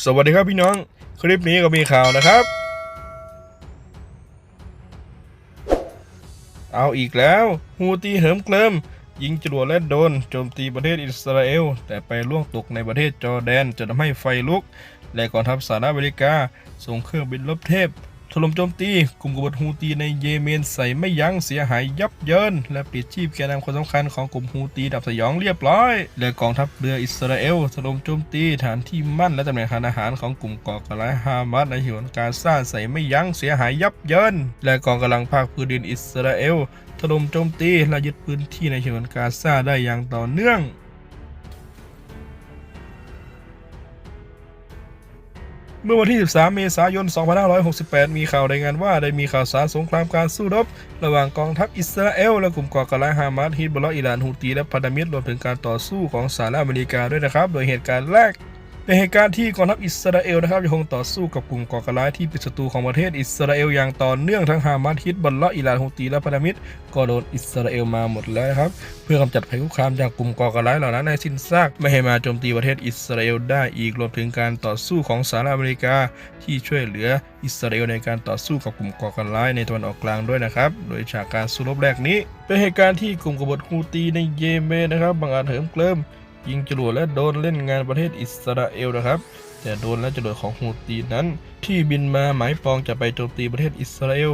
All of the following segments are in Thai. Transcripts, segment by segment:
สวัสดีครับพี่น้องคลิปนี้ก็มีข่าวนะครับ เอาอีกแล้วฮูตีเหิมเกลิมยิงจรวดและโดนโจมตีประเทศอิสราเอล แต่ไปล่วงตกในประเทศจอร์แดนจะทำให้ไฟลุก และกองทัพสหรัฐอเมริกาส่งเครื่องบินลบเทพ ถล่มโจมตีกลุ่มกบฏฮูตีในเยเมนใส่ไม่ยั้งเสียหายยับเยิน และปิดชีพแกนนำคนสำคัญของกลุ่มฮูตีดับสยองเรียบร้อย และกองทัพเรืออิสราเอลถล่มโจมตีฐานที่มั่นและตำแหน่งทางอาหารของกลุ่มก่อการร้ายฮามาสในฉนวนกาซาใส่ไม่ยั้งเสียหายยับเยิน และกองกำลังภาคพื้นดินอิสราเอลถล่มโจมตีและยึดพื้นที่ในฉนวนกาซาได้อย่างต่อเนื่อง เมื่อวันที่ 13 เมษายน 2568 มีข่าวรายงานว่าได้มีข่าวสารสงครามการสู้รบ ระหว่างกองทัพอิสราเอล และกลุ่มก่อการร้ายฮามาสฮิตบอลอิหร่านฮูตีและพันธมิตรรวมถึงการต่อสู้ของสหรัฐอเมริกาด้วยนะครับ โดยเหตุการณ์แรก เป็นเหตุการณ์ที่กองทัพอิสราเอลนะครับยังคงต่อสู้กับกลุ่มก่อการร้ายที่เป็นศัตรูของประเทศอิสราเอลอย่างต่อเนื่องทั้งฮามาสฮิตบอลละอิหร่านฮูตีและพันธมิตรก็โดนอิสราเอลมาหมดแล้วนะครับ เพื่อกำจัดภัยคุกคามจากกลุ่มก่อการร้ายเหล่านั้นในสิ้นซากไม่ให้มาโจมตีประเทศอิสราเอลได้อีกรวมถึงการต่อสู้ของสหรัฐอเมริกา ที่ช่วยเหลืออิสราเอลในการต่อสู้กับกลุ่มก่อการร้ายในตะวันออกกลางด้วยนะครับ โดยฉากการสู้รบแรกนี้ เป็นเหตุการณ์ที่กลุ่มกบฏฮูตีในเยเมนนะครับบังอาจเหิมเกลิม ยิงจรวดและโดนเล่นงานประเทศอิสราเอลนะครับ แต่โดนและจรวดของฮูตีนั้น ที่บินมาหมายปองจะไปโจมตีประเทศอิสราเอล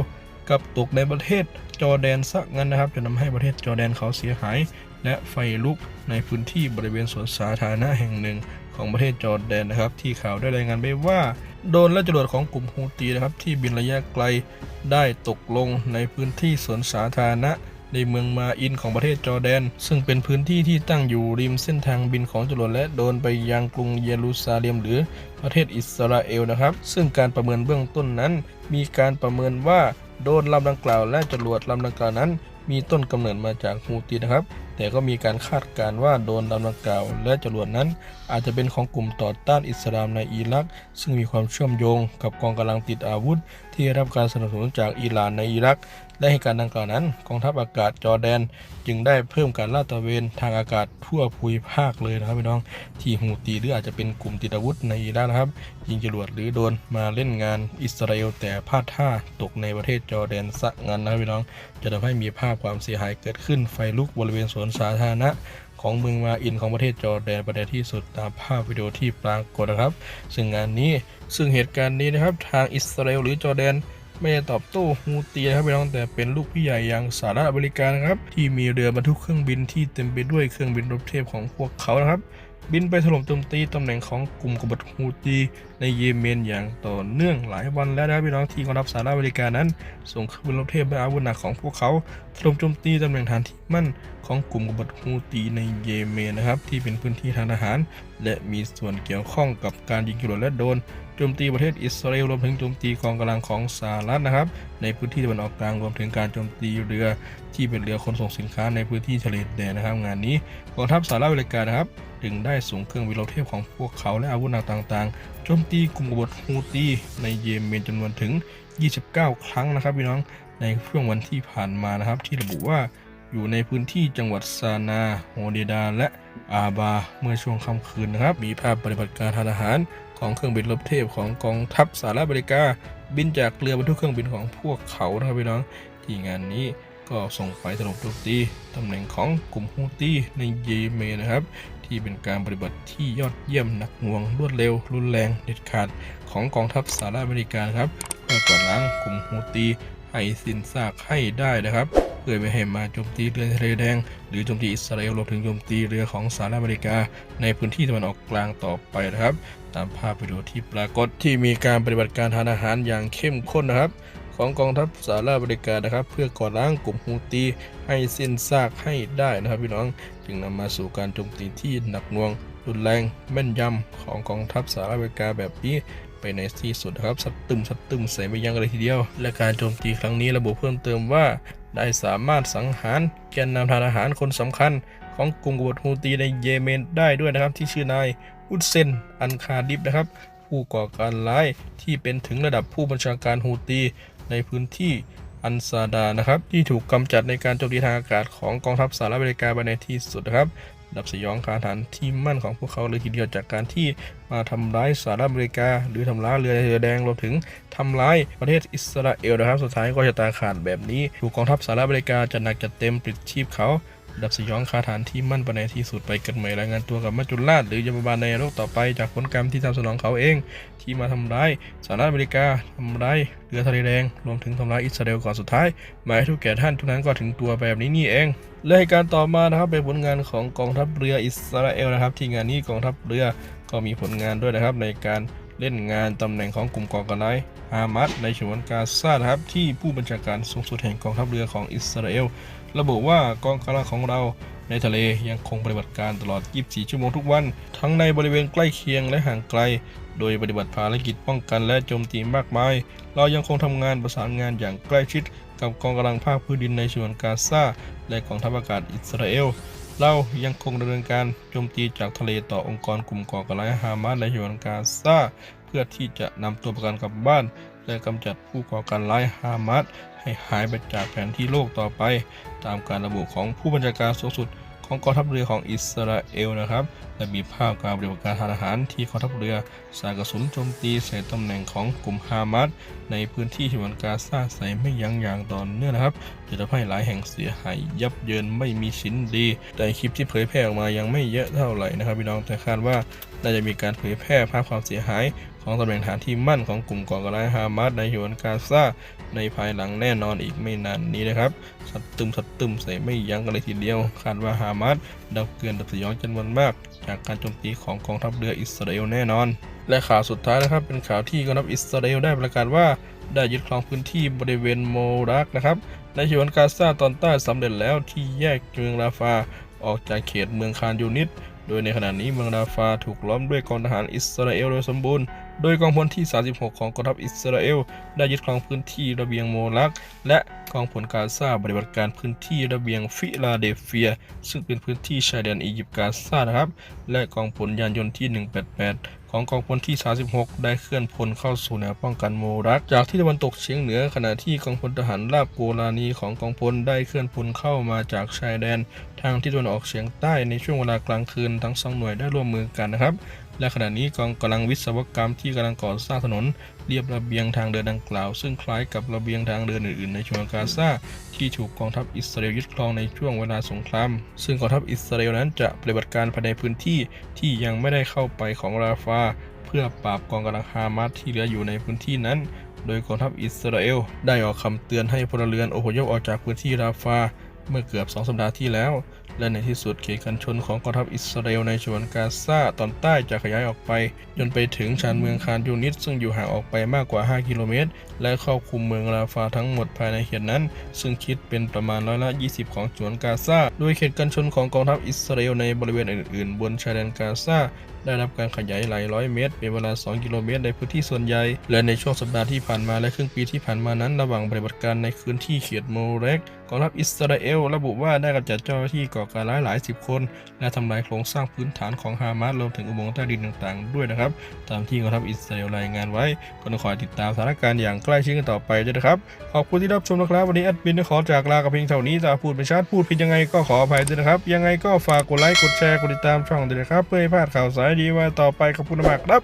กับตกในประเทศจอร์แดนซะงั้นนะครับจนทำให้ประเทศจอร์แดนเขาเสียหาย และไฟลุกในพื้นที่บริเวณสวนสาธารณะแห่งหนึ่งของประเทศจอร์แดนนะครับ ที่ข่าวได้รายงานไว้ว่าโดนและจรวดของกลุ่มฮูตีนะครับ ที่บินระยะไกลได้ตกลงในพื้นที่สวนสาธารณะ ในเมืองมาอินของประเทศจอร์แดน ซึ่งเป็นพื้นที่ที่ตั้งอยู่ริมเส้นทางบินของจรวดและโดนไปยังกรุงเยรูซาเล็มหรือประเทศอิสราเอลนะครับ ซึ่งการประเมินเบื้องต้นนั้น มีการประเมินว่าโดนลำดังกล่าวและจรวดลำดังกล่าวนั้น มีต้นกำเนิดมาจากฮูตีนะครับ แต่ก็มีการคาดการณ์ว่าโดนลำดังกล่าวและจรวดนั้น อาจจะเป็นของกลุ่มต่อต้านอิสลามในอิรัก ซึ่งมีความเชื่อมโยงกับกองกำลังติดอาวุธ ที่ได้รับการสนับสนุนจากอิหร่านในอิรัก และเหตุการณ์ดังกล่าวนั้น กองทัพอากาศจอร์แดน จึงได้เพิ่มการลาดตระเวนทางอากาศทั่วภูมิภาคเลยนะครับพี่น้องที่ฮูตีหรืออาจจะเป็นกลุ่มติดอาวุธในอิรักนะครับ ยิงจรวดหรือโดนมาเล่นงานอิสราเอลแต่พลาดท่าตกในประเทศจอร์แดนซะงั้นนะครับพี่น้อง จะทำให้มีภาพความเสียหายเกิดขึ้นไฟลุกบริเวณสวนสาธารณะของเมืองมาอินของประเทศจอร์แดนประเทศที่สุดตามภาพวิดีโอที่ปรากฏนะครับ ซึ่งงานนี้ซึ่งเหตุการณ์นี้นะครับทางอิสราเอลหรือจอร์แดน ไม่ได้ตอบโต้ฮูตีนะครับพี่น้องแต่เป็นลูกพี่ใหญ่อย่างสหรัฐอเมริกานะครับที่มีเรือบรรทุกเครื่องบินที่เต็มไปด้วยเครื่องบินรบเทพของพวกเขานะครับ บินไปถล่มโจมตีตำแหน่งของกลุ่มกบฏฮูตีในเยเมนอย่างต่อเนื่องหลายวันแล้วนะพี่น้องที่กองทัพสหรัฐอเมริกานั้น ส่งเครื่องบินรบเทพและอาวุธหนักของพวกเขาถล่มโจมตีตำแหน่งฐานที่มั่นของกลุ่มกบฏฮูตีในเยเมนนะครับที่เป็นพื้นที่ทางทหาร และมีส่วนเกี่ยวข้องกับการยิงจรวดและโดน โจมตีประเทศอิสราเอลรวมถึงโจมตีกองกำลังของสหรัฐนะครับ ในพื้นที่ตะวันออกกลางรวมถึงการโจมตีเรือที่เป็นเรือขนส่งสินค้าในพื้นที่ทะเลแดนนะครับ งานนี้กองทัพสหรัฐอเมริกานะครับจึงได้ส่งเครื่องบินรบเทพของพวกเขาและอาวุธหนักต่างๆ โจมตีกลุ่มกบฏฮูตีในเยเมนจำนวนถึง 29 ครั้งนะครับพี่น้องในช่วงวันที่ผ่านมานะครับ ที่ระบุว่าอยู่ในพื้นที่จังหวัดซานา โฮเดดา และอาบา เมื่อช่วงค่ำคืนนะครับ มีภาพปฏิบัติการทางทหาร ของเครื่องบินรบเทพของกองทัพสหรัฐอเมริกา บินจากเรือบรรทุกเครื่องบินของพวกเขานะครับพี่น้อง ที่งานนี้ก็ส่งไปถล่มโจมตีตำแหน่งของกลุ่มฮูตี้ในเยเมนนะครับ ที่เป็นการปฏิบัติที่ยอดเยี่ยมหนักหน่วงรวดเร็ว รุนแรงเด็ดขาดของกองทัพสหรัฐอเมริกาครับ เพื่อกวาดล้างกลุ่มฮูตีให้สิ้นซากให้ได้นะครับ เพื่อไม่ให้มาโจมตีเรือทะเลแดง หรือโจมตีอิสราเอลรวมถึงโจมตีเรือของสหรัฐอเมริกา ในพื้นที่ตะวันออกกลางต่อไปนะครับ ตามภาพวิดีโอที่ปรากฏที่มีการปฏิบัติการทางอาหารอย่างเข้มข้นนะครับของกองทัพสหรัฐอเมริกานะครับ เพื่อกวาดล้างกลุ่มฮูตีให้สิ้นซากให้ได้นะครับพี่น้องจึงนำมาสู่การโจมตีที่หนักหน่วงรุนแรงแม่นยำของกองทัพสหรัฐอเมริกาแบบนี้ ไปในที่สุดนะครับสัดตึมสัดตึมใส่ไม่ยั้งเลยทีเดียว และการโจมตีครั้งนี้ระบุเพิ่มเติมว่า ได้สามารถสังหารแกนนำทางทหารคนสำคัญ ของกลุ่มกบฏฮูตีในเยเมนได้ด้วยนะครับ ที่ชื่อนายอุดเซนอันคาดิบนะครับ ผู้ก่อการร้ายที่เป็นถึงระดับผู้บัญชาการฮูตีในพื้นที่อันซาดานะครับที่ถูกกำจัดในการโจมตีทางอากาศของกองทัพสหรัฐอเมริกาไปในที่สุดนะครับ ดับสยองคาฐานที่มั่นของพวกเขาเลยทีเดียวจากการที่มาทำร้ายสหรัฐอเมริกา หรือทำร้ายเรือเรือแดงรวมถึงทำร้ายประเทศอิสราเอลนะครับ สุดท้ายก็จะตาขาดแบบนี้ ถูกกองทัพสหรัฐอเมริกาจัดหนักจัดเต็มปลิดชีพเขา ดับสยองคาฐานที่มั่นไปในที่สุดไปกันใหม่รายงานตัวกับมัจจุราชหรือยมบาลในโลกต่อไปจากผลกรรมที่ทำสนองเขาเอง ที่มาทำร้ายสหรัฐอเมริกาทำร้ายเรือทะเลแดงรวมถึงทำร้ายอิสราเอลก่อนสุดท้ายหมายทุกแก่ท่านทุกนั้นก็ถึงตัวแบบนี้นี่เองและเหตุการณ์ต่อมานะครับเป็นผลงานของกองทัพเรืออิสราเอลนะครับ ที่งานนี้กองทัพเรือก็มีผลงานด้วยนะครับในการ เล่นงานตำแหน่งของกลุ่มก่อการร้ายฮามัสในฉนวนกาซานะครับที่ผู้บัญชาการสูงสุดแห่งกองทัพเรือของอิสราเอล ระบุว่ากองกำลังของเราในทะเลยังคงปฏิบัติการตลอด 24 ชั่วโมงทุกวัน ทั้งในบริเวณใกล้เคียงและห่างไกล โดยปฏิบัติภารกิจป้องกันและโจมตีมากมาย เรายังคงทำงานประสานงานอย่างใกล้ชิดกับกองกำลังภาคพื้นดินในฉนวนกาซาและกองทัพอากาศอิสราเอล เรายังคงดำเนินการโจมตีจากทะเลต่อองค์กรกลุ่มก่อการร้ายฮามาสในฉนวนกาซาเพื่อที่จะนำตัวประกันกลับบ้าน และกำจัดผู้ก่อการร้ายฮามาสให้หายไปจากแผนที่โลกต่อไป ตามการระบุของผู้บัญชาการสูงสุด ของกองทัพเรือของอิสราเอลนะครับ และมีภาพการปฏิบัติการทางทหารที่กองทัพเรือสาดกระสุนโจมตีใส่ตำแหน่งของกลุ่มฮามาสในพื้นที่ฉนวนกาซาใส่ไม่ยั้งอย่างต่อเนื่องนะครับจะทำให้หลายแห่งเสียหายยับเยินไม่มีชิ้นดี แต่คลิปที่เผยแพร่ออกมายังไม่เยอะเท่าไหร่นะครับพี่น้องแต่คาดว่า น่าจะมีการเผยแพร่ภาพความเสียหายของตำแหน่งฐานที่มั่นของกลุ่มก่อการร้ายฮามาสในฉนวนกาซาในภายหลังแน่นอนอีกไม่นานนี้นะครับสัดตึมสัดตึมใส่ไม่ยั้งกันเลยทีเดียว คาดว่าฮามาสดับเกลือนดับสยองจำนวนมาก จากการโจมตีของกองทัพเรืออิสราเอลแน่นอน และข่าวสุดท้ายนะครับ เป็นข่าวที่กองทัพอิสราเอลได้ประกาศว่าได้ยึดครองพื้นที่บริเวณโมรักนะครับในฉนวนกาซาตอนใต้สำเร็จแล้วที่แยกเมืองราฟาออกจากเขตเมืองคานยูนิต โดยในขณะนี้เมืองราฟาถูกล้อมด้วยกองทหารอิสราเอลโดยสมบูรณ์ โดยกองพลที่ 36 ของกองทัพอิสราเอล ได้ยึดครองพื้นที่ระเบียงโมรัก และกองพลกาซาปฏิบัติการพื้นที่ระเบียงฟิลาเดลเฟีย ซึ่งเป็นพื้นที่ชายแดนอียิปต์กาซานะครับ และกองพลยานยนต์ที่ 188ของกองพลที่ 36 ได้เคลื่อนพลเข้าสู่แนวป้องกันโมรัก จากที่ตะวันตกเฉียงเหนือขณะที่กองพลทหารราบโกลานีของกองพลได้เคลื่อนพลเข้ามาจากชายแดน ทางที่ตะวันออกเฉียงใต้ในช่วงเวลากลางคืนทั้งสองหน่วยได้ร่วมมือกันนะครับ และขณะนี้กองกำลังวิศวกรรมที่กำลังก่อสร้างถนนเรียบระเบียงทางเดินดังกล่าว ซึ่งคล้ายกับระเบียงทางเดินอื่นๆ ในชวนกาซาที่ถูกกองทัพอิสราเอลยึดครองในช่วงเวลาสงคราม ซึ่งกองทัพอิสราเอลนั้นจะปฏิบัติการภายในพื้นที่ที่ยังไม่ได้เข้าไปของราฟา เพื่อปราบกองกำลังฮามาสที่เหลืออยู่ในพื้นที่นั้น โดยกองทัพอิสราเอลได้ออกคำเตือนให้พลเรือนอพยพออกจากพื้นที่ราฟา เมื่อเกือบ 2 สัปดาห์ที่แล้ว และในที่สุดเขตกันชนของกองทัพอิสราเอลในฉนวนกาซาตอนใต้จะขยายออกไป จนไปถึงชานเมืองคานยูนิต ซึ่งอยู่ห่างออกไปมากกว่า 5 กิโลเมตร และครอบคลุมเมืองราฟาทั้งหมดภายในเขตนั้น ซึ่งคิดเป็นประมาณร้อยละ 20 ของฉนวนกาซาโดยเขตกันชนของกองทัพอิสราเอลในบริเวณอื่น ๆ บนชายแดนกาซาได้รับการขยายหลายร้อยเมตร เป็นเวลา 2 กิโลเมตร ในพื้นที่ส่วนใหญ่ และในช่วงสัปดาห์ที่ผ่านมาและครึ่งปีที่ผ่านมานั้น ระหว่างปฏิบัติการในพื้นที่เขตโมเรกกองทัพอิสราเอลระบุว่าได้กำจัดเจ้าหน้าที่ก่อการร้ายหลายสิบคน และทำลายโครงสร้างพื้นฐานของฮามาสรวมถึงอุโมงค์ใต้ดินต่างๆ ด้วยนะครับ ตามที่กองทัพอิสราเอลรายงานไว้ก็ต้องคอยติดตามสถานการณ์อย่างใกล้ชิดกันต่อไปด้วยนะครับ ขอบคุณที่รับชมนะครับ วันนี้แอดมินขอจากลากับเพียงเท่านี้จะพูดไม่ชัดพูดผิดยังไงก็ขออภัยด้วยนะครับ ยังไงก็ฝากกดไลค์กดแชร์กดติดตามช่องด้วยนะครับเพื่อให้พลาดข่าวสารดีว่าต่อไปขอบคุณมากครับ